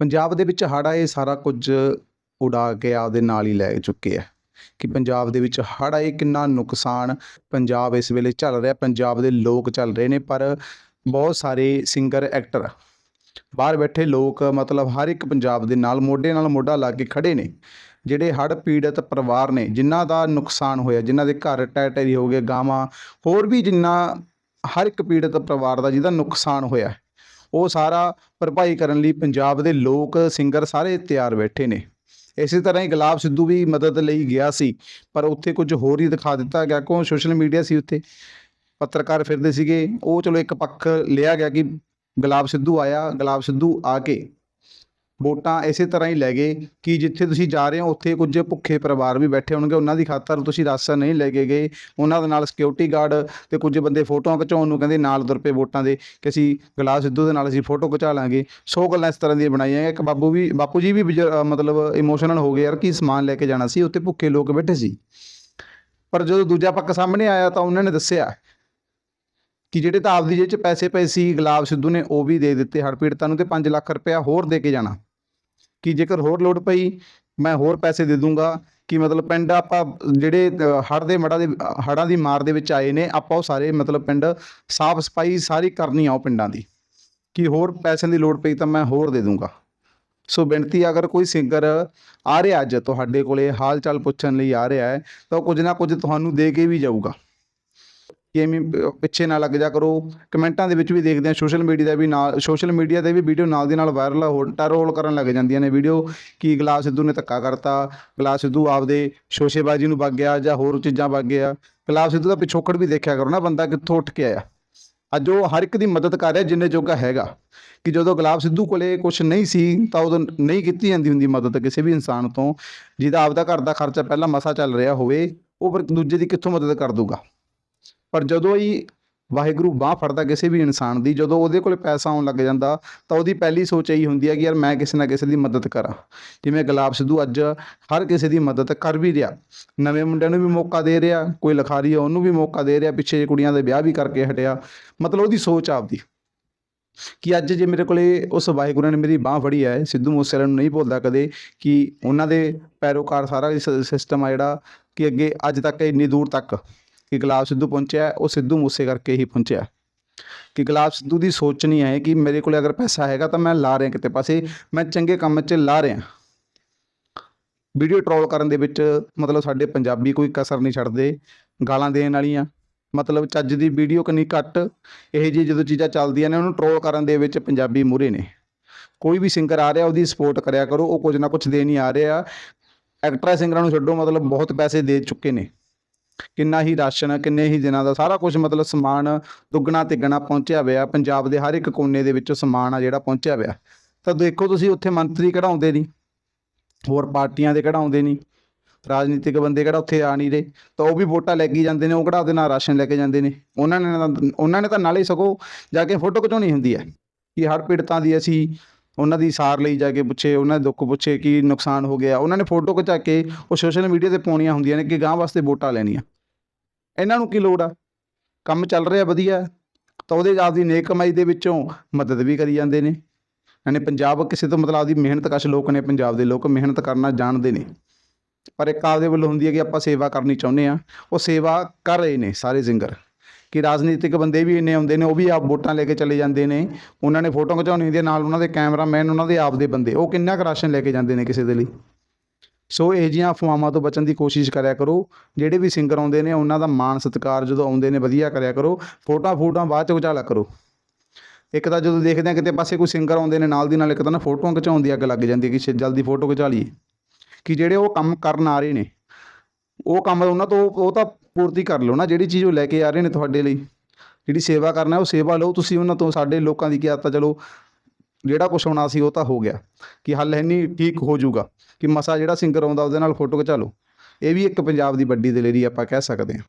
ਪੰਜਾਬ ਦੇ ਵਿੱਚ ਹੜ੍ਹ ਆਏ, ਸਾਰਾ ਕੁਝ ਉਡਾ ਕੇ ਆਪਦੇ ਨਾਲ ਹੀ ਲੈ ਚੁੱਕੇ ਆ ਕਿ ਪੰਜਾਬ ਦੇ ਵਿੱਚ ਹੜ੍ਹ ਆਏ, ਕਿੰਨਾ ਨੁਕਸਾਨ ਪੰਜਾਬ ਇਸ ਵੇਲੇ ਚੱਲ ਰਿਹਾ, ਪੰਜਾਬ ਦੇ ਲੋਕ ਚੱਲ ਰਹੇ ਨੇ, ਪਰ ਬਹੁਤ ਸਾਰੇ ਸਿੰਗਰ ਐਕਟਰ ਬਾਹਰ ਬੈਠੇ ਲੋਕ, ਮਤਲਬ ਹਰ ਇੱਕ ਪੰਜਾਬ ਦੇ ਨਾਲ, ਮੋਢੇ ਨਾਲ ਮੋਢਾ ਲਾ ਕੇ ਖੜੇ ਨੇ, ਜਿਹੜੇ ਹੜ੍ਹ ਪੀੜਤ ਪਰਿਵਾਰ ਨੇ, ਜਿਨ੍ਹਾਂ ਦਾ ਨੁਕਸਾਨ ਹੋਇਆ, ਜਿਨ੍ਹਾਂ ਦੇ ਘਰ ਟੈ ਟੈਰੀ ਹੋ ਗਏ, ਗਾਵਾਂ, ਹੋਰ ਵੀ ਜਿੰਨਾ ਹਰ ਇੱਕ ਪੀੜਤ ਪਰਿਵਾਰ ਦਾ, ਜਿਹਦਾ ਨੁਕਸਾਨ ਹੋਇਆ। ਉਹ ਸਾਰਾ ਭਰਪਾਈ ਕਰਨ ਲਈ ਪੰਜਾਬ ਦੇ ਲੋਕ ਸਿੰਗਰ ਸਾਰੇ ਤਿਆਰ ਬੈਠੇ ਨੇ। ਇਸੇ ਤਰ੍ਹਾਂ ਹੀ ਗੁਲਾਬ ਸਿੱਧੂ ਵੀ ਮਦਦ ਲਈ ਗਿਆ ਸੀ, ਪਰ ਉੱਥੇ ਕੁਝ ਹੋਰ ਹੀ ਦਿਖਾ ਦਿੱਤਾ ਗਿਆ। ਕਿਉਂ? ਸੋਸ਼ਲ ਮੀਡੀਆ ਸੀ ਉੱਥੇ। ਪੱਤਰਕਾਰ ਫਿਰਦੇ ਸੀਗੇ। ਉਹ ਚਲੋ ਇੱਕ ਪੱਖ ਲਿਆ ਗਿਆ ਕਿ ਗੁਲਾਬ ਸਿੱਧੂ ਆਇਆ, ਗੁਲਾਬ ਸਿੱਧੂ ਆ ਕੇ ਵੋਟਾਂ ਇਸੇ ਤਰ੍ਹਾਂ ਹੀ ਲੈ ਗਏ ਕਿ ਜਿੱਥੇ ਤੁਸੀਂ ਜਾ ਰਹੇ ਹੋ, ਉੱਥੇ ਕੁਝ ਭੁੱਖੇ ਪਰਿਵਾਰ ਵੀ ਬੈਠੇ ਹੋਣਗੇ। ਉਹਨਾਂ ਦੀ ਖਾਤਰ ਤੁਸੀਂ ਰਾਸ਼ਨ ਨਹੀਂ ਲੈ ਕੇ ਗਏ। ਉਹਨਾਂ ਦੇ ਨਾਲ ਸਿਕਿਉਰਿਟੀ ਗਾਰਡ ਤੇ ਕੁਝ ਬੰਦੇ ਫੋਟੋਆਂ ਖਿਚਾਉਣ ਨੂੰ ਕਹਿੰਦੇ ਨਾਲ ਤੁਰ ਪਏ ਵੋਟਾਂ ਦੇ ਕਿ ਅਸੀਂ ਗੁਲਾਬ ਸਿੱਧੂ ਦੇ ਨਾਲ ਅਸੀਂ ਫੋਟੋ ਖਿਚਾ ਲਾਂਗੇ। ਸੋ ਗੱਲਾਂ ਇਸ ਤਰ੍ਹਾਂ ਦੀਆਂ ਬਣਾਈਆਂ ਇੱਕ ਬਾਬੂ ਵੀ, ਬਾਪੂ ਜੀ ਵੀ ਬਜ- ਮਤਲਬ ਇਮੋਸ਼ਨਲ ਹੋ ਗਏ ਯਾਰ ਕਿ ਸਮਾਨ ਲੈ ਕੇ ਜਾਣਾ ਸੀ, ਉੱਥੇ ਭੁੱਖੇ ਲੋਕ ਬੈਠੇ ਸੀ। ਪਰ ਜਦੋਂ ਦੂਜਾ ਪੱਖ ਸਾਹਮਣੇ ਆਇਆ ਤਾਂ ਉਹਨਾਂ ਨੇ ਦੱਸਿਆ ਕਿ ਜਿਹੜੇ ਤਾਂ ਆਪਦੀ ਜੇਬ 'ਚ ਪੈਸੇ ਪਏ ਸੀ, ਗੁਲਾਬ ਸਿੱਧੂ ਨੇ ਉਹ ਵੀ ਦੇ ਦਿੱਤੇ ਹੜ੍ਹ ਪੀੜਤਾਂ ਨੂੰ ਤੇ 5 ਲੱਖ ਰੁਪਇਆ ਹੋਰ ਦੇ ਕੇ ਜਾਣਾ। ਕਿ ਜੇਕਰ ਹੋਰ ਲੋੜ ਪਈ ਮੈਂ ਹੋਰ ਪੈਸੇ ਦੇ ਦੂੰਗਾ ਕਿ ਮਤਲਬ ਪਿੰਡ ਆਪਾਂ ਜਿਹੜੇ ਅ, ਹੜ੍ਹ ਦੇ ਮੜਾ ਦੇ ਹੜ੍ਹਾਂ ਦੀ ਮਾਰ ਦੇ ਵਿੱਚ ਆਏ ਨੇ ਆਪਾਂ ਉਹ ਸਾਰੇ ਮਤਲਬ ਪਿੰਡ ਸਾਫ਼ ਸਫ਼ਾਈ ਸਾਰੀ ਕਰਨੀ ਆ ਉਹ ਪਿੰਡਾਂ ਦੀ। ਕਿ ਹੋਰ ਪੈਸਿਆਂ ਦੀ ਲੋੜ ਪਈ ਤਾਂ ਮੈਂ ਹੋਰ ਦੇ ਦੂੰਗਾ। ਸੋ ਬੇਨਤੀ ਅਗਰ ਕੋਈ ਸਿੰਗਰ ਆ ਰਿਹਾ ਅੱਜ ਤੁਹਾਡੇ ਕੋਲੇ ਹਾਲ ਚਾਲ ਪੁੱਛਣ ਲਈ ਆ ਰਿਹਾ ਹੈ ਤਾਂ ਉਹ ਕੁਝ ਨਾ ਕੁਝ ਤੁਹਾਨੂੰ ਦੇ ਕੇ ਵੀ ਜਾਊਗਾ। ਕਿ ਐਵੇਂ ਪਿੱਛੇ ਨਾ ਲੱਗ ਜਾ ਕਰੋ। ਕਮੈਂਟਾਂ ਦੇ ਵਿੱਚ ਵੀ ਦੇਖਦੇ ਆ, ਸੋਸ਼ਲ ਮੀਡੀਆ ਦਾ ਵੀ ਨਾਲ, ਸੋਸ਼ਲ ਮੀਡੀਆ ਤੇ ਵੀ ਵੀਡੀਓ ਨਾਲ ਦੀ ਨਾਲ ਵਾਇਰਲ ਹੋ ਟਰੋਲ ਕਰਨ ਲੱਗ ਜਾਂਦੀਆਂ ਨੇ ਵੀਡੀਓ। ਕਿ ਗੁਲਾਬ ਸਿੱਧੂ ਨੇ ਧੱਕਾ ਕਰਤਾ? ਗੁਲਾਬ ਸਿੱਧੂ ਆਪਦੇ ਸ਼ੋਸ਼ੇਬਾਜ਼ੀ ਨੂੰ ਵਗ ਗਿਆ ਜਾਂ ਹੋਰ ਚੀਜ਼ਾਂ ਵਗ ਗਿਆ? ਗੁਲਾਬ ਸਿੱਧੂ ਦਾ ਪਿਛੋਕੜ ਵੀ ਦੇਖਿਆ ਕਰੋ ਨਾ, ਬੰਦਾ ਕਿੱਥੋਂ ਉੱਠ ਕੇ ਆਇਆ? ਅੱਜ ਉਹ ਹਰ ਇੱਕ ਦੀ ਮਦਦ ਕਰ ਰਿਹਾ ਜਿੰਨੇ ਜੋਗਾ ਹੈਗਾ। ਕਿ ਜਦੋਂ ਗੁਲਾਬ ਸਿੱਧੂ ਕੋਲੇ ਕੁਝ ਨਹੀਂ ਸੀ, ਤਾਂ ਉਦੋਂ ਨਹੀਂ ਕੀਤੀ ਜਾਂਦੀ ਹੁੰਦੀ ਮਦਦ ਕਿਸੇ ਵੀ ਇਨਸਾਨ ਤੋਂ। ਜਿਹਦਾ ਆਪਦਾ ਘਰ ਦਾ ਖਰਚਾ ਪਹਿਲਾਂ ਮਸਾ ਚੱਲ ਰਿਹਾ ਹੋਵੇ, ਉਹ ਫਿਰ ਦੂਜੇ ਦੀ ਕਿੱਥੋਂ ਮਦਦ ਕਰ ਦੂਗਾ? ਪਰ ਜਦੋਂ ਹੀ ਵਾਹਿਗੁਰੂ ਬਾਹ ਫੜਦਾ ਕਿਸੇ ਵੀ ਇਨਸਾਨ ਦੀ, ਜਦੋਂ ਉਹਦੇ ਕੋਲ ਪੈਸਾ ਆਉਣ ਲੱਗ ਜਾਂਦਾ, ਤਾਂ ਉਹਦੀ ਪਹਿਲੀ ਸੋਚ ਇਹੀ ਹੁੰਦੀ ਹੈ ਕਿ ਯਾਰ ਮੈਂ ਕਿਸੇ ਨਾ ਕਿਸੇ ਦੀ ਮਦਦ ਕਰਾਂ। ਜਿਵੇਂ ਗੁਲਾਬ ਸਿੱਧੂ ਅੱਜ ਹਰ ਕਿਸੇ ਦੀ ਮਦਦ ਕਰ ਵੀ ਰਿਹਾ। ਨਵੇਂ ਮੁੰਡਿਆਂ ਨੂੰ ਵੀ ਮੌਕਾ ਦੇ ਰਿਹਾ, ਕੋਈ ਲਿਖਾਰੀ ਆ, ਉਹਨੂੰ ਵੀ ਮੌਕਾ ਦੇ ਰਿਹਾ, ਪਿੱਛੇ ਜਿਹੇ ਕੁੜੀਆਂ ਦੇ ਵਿਆਹ ਵੀ ਕਰਕੇ ਹਟਿਆ। ਮਤਲਬ ਉਹਦੀ ਸੋਚ ਆਪਦੀ। ਕਿ ਅੱਜ ਜੇ ਮੇਰੇ ਕੋਲੇ ਉਸ ਵਾਹਿਗੁਰੂ ਨੇ ਮੇਰੀ ਬਾਹ ਫੜੀ ਹੈ, ਸਿੱਧੂ ਮੂਸੇਵਾਲੇ ਨੂੰ ਨਹੀਂ ਭੁੱਲਦਾ ਕਦੇ ਕਿ ਉਹਨਾਂ ਦੇ ਪੈਰੋਕਾਰ ਸਾਰਾ ਸਿਸਟਮ ਆ ਜਿਹੜਾ ਕਿ ਅੱਗੇ ਅੱਜ ਤੱਕ ਇੰਨੀ ਦੂਰ ਤੱਕ ਕਿ ਗੁਲਾਬ ਸਿੱਧੂ ਪਹੁੰਚਿਆ, ਉਹ ਸਿੱਧੂ ਮੂਸੇ ਕਰਕੇ ਹੀ ਪਹੁੰਚਿਆ। ਕਿ ਗੁਲਾਬ ਸਿੱਧੂ ਦੀ ਸੋਚ ਨਹੀਂ ਹੈ ਕਿ ਮੇਰੇ ਕੋਲੇ ਅਗਰ ਪੈਸਾ ਹੈਗਾ ਤਾਂ ਮੈਂ ਲਾ ਰਿਹਾ ਕਿਤੇ ਪਾਸੇ, ਮੈਂ ਚੰਗੇ ਕੰਮ 'ਚ ਲਾ ਰਿਹਾ। ਵੀਡੀਓ ਟਰੋਲ ਕਰਨ ਦੇ ਵਿੱਚ ਮਤਲਬ ਸਾਡੇ ਪੰਜਾਬੀ ਕੋਈ ਕਸਰ ਨਹੀਂ ਛੱਡਦੇ, ਗਾਲਾਂ ਦੇਣ ਵਾਲੀਆਂ। ਮਤਲਬ ਚੱਜ ਦੀ ਵੀਡੀਓ ਕਿੰਨੀ ਘੱਟ, ਇਹ ਜੀ ਜਦੋਂ ਚੀਜ਼ਾਂ ਚੱਲਦੀਆਂ ਨੇ, ਉਹਨੂੰ ਟਰੋਲ ਕਰਨ ਦੇ ਵਿੱਚ ਪੰਜਾਬੀ ਮੂਹਰੇ ਨੇ। ਕੋਈ ਵੀ ਸਿੰਗਰ ਆ ਰਿਹਾ, ਉਹਦੀ ਸਪੋਰਟ ਕਰਿਆ ਕਰੋ, ਉਹ ਕੁਝ ਨਾ ਕੁਝ ਦੇਣ ਹੀ ਆ ਰਿਹਾ। ਐਕਟਰਾਂ, ਸਿੰਗਰਾਂ ਨੂੰ ਛੱਡੋ, ਮਤਲਬ ਬਹੁਤ ਪੈਸੇ ਦੇ ਚੁੱਕੇ ਨੇ। ਕਿੰਨਾ ਹੀ ਰਾਸ਼ਨ, ਕਿੰਨੇ ਹੀ ਦਿਨਾਂ ਦਾ ਸਾਰਾ ਕੁਝ ਮਤਲਬ ਸਮਾਨ ਦੁੱਗਣਾ ਤਿੱਗਣਾ ਪਹੁੰਚਿਆ ਹੋਇਆ, ਪੰਜਾਬ ਦੇ ਹਰ ਇੱਕ ਕੋਨੇ ਦੇ ਵਿੱਚ ਸਮਾਨ ਆ ਜਿਹੜਾ ਪਹੁੰਚਿਆ ਹੋਇਆ। ਤਾਂ ਦੇਖੋ ਤੁਸੀਂ ਉੱਥੇ ਮੰਤਰੀ ਕਢਾਉਂਦੇ ਨਹੀਂ, ਹੋਰ ਪਾਰਟੀਆਂ ਦੇ ਕਢਾਉਂਦੇ ਨਹੀਂ, ਰਾਜਨੀਤਿਕ ਬੰਦੇ ਕਿਹੜਾ ਉੱਥੇ ਆ ਨਹੀਂ ਰਹੇ, ਤਾਂ ਉਹ ਵੀ ਵੋਟਾਂ ਲੈ ਕੇ ਜਾਂਦੇ ਨੇ, ਉਹ ਕਿਹੜਾ ਉਹਦੇ ਨਾਲ ਰਾਸ਼ਨ ਲੈ ਕੇ ਜਾਂਦੇ ਨੇ। ਉਹਨਾਂ ਨੇ ਤਾਂ- ਉਹਨਾਂ ਨੇ ਤਾਂ ਨਾਲੇ ਸਗੋਂ ਜਾ ਕੇ ਫੋਟੋ ਖਿਚਾਉਣੀ ਹੁੰਦੀ ਹੈ ਕਿ ਹਰ ਪੀੜਤਾਂ ਦੀ ਅਸੀਂ ਉਹਨਾਂ ਦੀ ਸਾਰ ਲਈ ਜਾ ਕੇ ਪੁੱਛੇ, ਉਹਨਾਂ ਦੇ ਦੁੱਖ ਪੁੱਛੇ ਕਿ ਨੁਕਸਾਨ ਹੋ ਗਿਆ। ਉਹਨਾਂ ਨੇ ਫੋਟੋ ਖਿਚਾ ਕੇ ਉਹ ਸੋਸ਼ਲ ਮੀਡੀਆ ਤੇ ਪਾਉਣੀਆਂ ਹੁੰਦੀਆਂ ਨੇ ਕਿ ਗਾਂ ਵਾਸਤੇ ਵੋਟਾਂ ਲੈਣੀਆਂ। ਇਹਨਾਂ ਨੂੰ ਕੀ ਲੋੜ ਆ? ਕੰਮ ਚੱਲ ਰਿਹਾ ਵਧੀਆ, ਤਾਂ ਉਹਦੇ ਆਪਦੀ ਨੇਕ ਕਮਾਈ ਦੇ ਵਿੱਚੋਂ ਮਦਦ ਵੀ ਕਰੀ ਜਾਂਦੇ ਨੇ। ਯਾਨੀ ਪੰਜਾਬ ਕਿਸੇ ਤੋਂ ਮਤਲਬ ਆਪਦੀ ਮਿਹਨਤ ਕਸ਼ ਲੋਕ ਨੇ, ਪੰਜਾਬ ਦੇ ਲੋਕ ਮਿਹਨਤ ਕਰਨਾ ਜਾਣਦੇ ਨੇ। ਪਰ ਇੱਕ ਆਪਦੇ ਵੱਲੋਂ ਹੁੰਦੀ ਹੈ ਕਿ ਆਪਾਂ ਸੇਵਾ ਕਰਨੀ ਚਾਹੁੰਦੇ ਆ ਉਹ ਸੇਵਾ ਕਰ ਰਹੇ ਨੇ ਸਾਰੇ ਜਿੰਗਰ। ਕਿ ਰਾਜਨੀਤਿਕ ਬੰਦੇ ਵੀ ਇੰਨੇ ਆਉਂਦੇ ਨੇ, ਉਹ ਵੀ ਆਪ ਵੋਟਾਂ ਲੈ ਕੇ ਚਲੇ ਜਾਂਦੇ ਨੇ। ਉਹਨਾਂ ਨੇ ਫੋਟੋ ਖਿਚਾਉਣੀ ਹੁੰਦੀ ਨਾਲ ਉਹਨਾਂ ਦੇ ਕੈਮਰਾਮੈਨ, ਉਹਨਾਂ ਦੇ ਆਪ ਦੇ ਬੰਦੇ। ਉਹ ਕਿੰਨਾ ਕੁ ਰਾਸ਼ਨ ਲੈ ਕੇ ਜਾਂਦੇ ਨੇ ਕਿਸੇ ਦੇ ਲਈ? ਸੋ ਇਹ ਜਿਹੀਆਂ ਅਫਵਾਹਾਂ ਤੋਂ ਬਚਣ ਦੀ ਕੋਸ਼ਿਸ਼ ਕਰਿਆ ਕਰੋ। ਜਿਹੜੇ ਵੀ ਸਿੰਗਰ ਆਉਂਦੇ ਨੇ, ਉਹਨਾਂ ਦਾ ਮਾਣ ਸਤਿਕਾਰ ਜਦੋਂ ਆਉਂਦੇ ਨੇ, ਵਧੀਆ ਕਰਿਆ ਕਰੋ। ਫੋਟੋਆਂ ਫੋਟੋਆਂ ਬਾਅਦ ਚ ਖਿਚਾ ਕਰੋ। ਇੱਕ ਤਾਂ ਜਦੋਂ ਦੇਖਦੇ ਆ, ਕਿਤੇ ਪਾਸੇ ਕੋਈ ਸਿੰਗਰ ਆਉਂਦੇ ਨੇ, ਨਾਲ ਦੀ ਨਾਲ ਇੱਕ ਤਾਂ ਨਾ ਫੋਟੋਆਂ ਖਿਚਾਉਣ ਦੀ ਅੱਗ ਲੱਗ ਜਾਂਦੀ ਹੈ ਕਿ ਜਲਦੀ ਫੋਟੋ ਖਿਚਾ ਲਈਏ। ਕਿ ਜਿਹੜੇ ਉਹ ਕੰਮ ਕਰਨ ਆ ਰਹੇ ਨੇ ਉਹ ਕੰਮ ਉਹਨਾਂ ਤੋਂ, ਉਹ ਤਾਂ ਪੂਰਤੀ ਕਰ ਲਓ ਨਾ, ਜਿਹੜੀ ਚੀਜ਼ ਉਹ ਲੈ ਕੇ ਆ ਰਹੇ ਨੇ ਤੁਹਾਡੇ ਲਈ। ਜਿਹੜੀ ਸੇਵਾ ਕਰਨਾ, ਉਹ ਸੇਵਾ ਲਓ। ਤੁਸੀਂ ਉਹਨਾਂ ਤੋਂ, ਸਾਡੇ ਲੋਕਾਂ ਦੀ ਕੀ ਆਦਤ ਚਲੋ, ਜਿਹੜਾ ਕੁਛ ਹੋਣਾ ਸੀ, ਉਹ ਤਾਂ ਹੋ ਗਿਆ। ਕਿ ਹੱਲ ਹੈ ਨਹੀਂ ਠੀਕ ਹੋ ਜਾਊਗਾ ਕਿ ਮਸਾ ਜਿਹੜਾ ਸਿੰਗਰ ਆਉਂਦਾ, ਉਹਦੇ ਨਾਲ ਫੋਟੋ ਖਿਚਾ ਲਓ। ਇਹ ਵੀ ਇੱਕ ਪੰਜਾਬ ਦੀ ਵੱਡੀ ਦਲੇਰੀ ਆਪਾਂ ਕਹਿ ਸਕਦੇ ਹਾਂ।